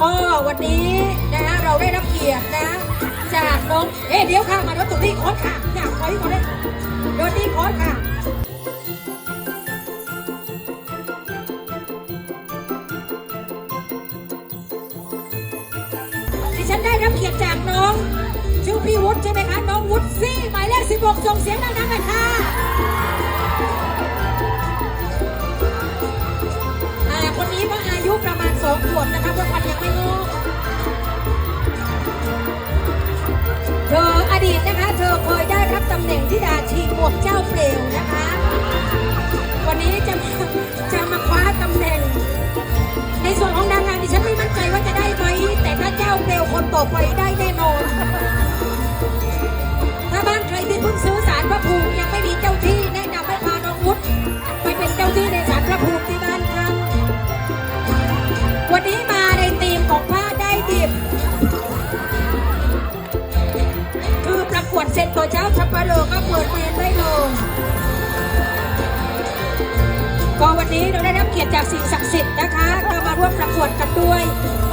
ก็วันนี้นะฮะเราได้รับเกียรตินะ จากน้องเอ๊ะเดี๋ยวค่ะมาโดนตุลี่คอสค่ะอยากขอที่ขอได้โดนที่คอสค่ะดิฉันได้รับเกียรติจากน้องชื่อพี่วุฒิใช่ไหมคะน้องวุฒิซี่หมายเลข16ส่งเสียงดังๆเลยค่ะอ่าคนนี้ก็อายุประมาณสองขวบนะคะ วกเจ้าเปลวนะคะ วันนี้จะมาจะมาคว้าตำแหน่ง ในส่วนของนางงามดิฉันไม่มั่นใจว่าจะได้ไหมแต่ถ้าเจ้าเปลวคนต่อไปได้แน่นอน ถ้าบ้านใครที่เพิ่งซื้อสารพระภู เสร็จตัวเจ้าชัปปะโลก็เปิดเมนได้ลงก็วันนี้เราได้รับเกียรติจากสิ่งศักดิ์สิทธิ์นะคะก็มาร่วมประกวดกันด้วย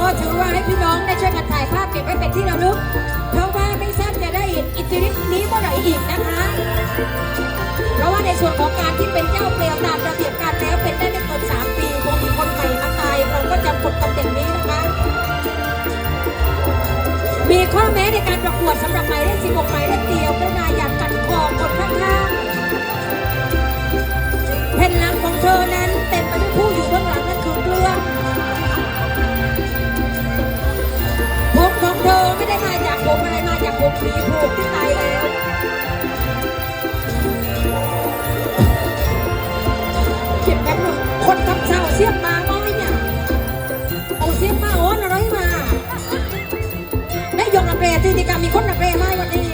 ก็ถือว่าให้พี่น้องได้ช่วยกันถ่ายภาพเก็บไว้เป็นที่ระลึก มีข้อแม้ในการประกวดสำหรับหมายเลข16หมายเลขเดียวพระนายากกันคอคนข้างๆแผ่นหลังของเธอนั้นเต็มไปด้วยผู้อยู่เบื้องหลังนั่นคือเกลือผมของเธอไม่ได้มาจากผมอะไรมาจากผมผีผูกที่ตาย ยกระเบรที่ดีกามีคนนักเบรไหมวันนี้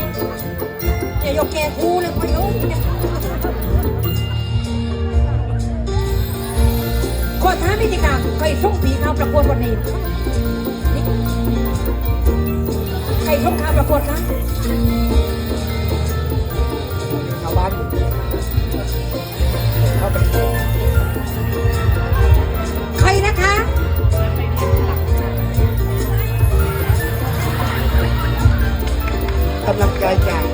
อย่ายกแกกูเลยพอโยกขอท้าพิธีกรรมใครส่งผีเข้าประกวดวันนี้ใครส่งข้าวประกวดคะ กำลังใจจาก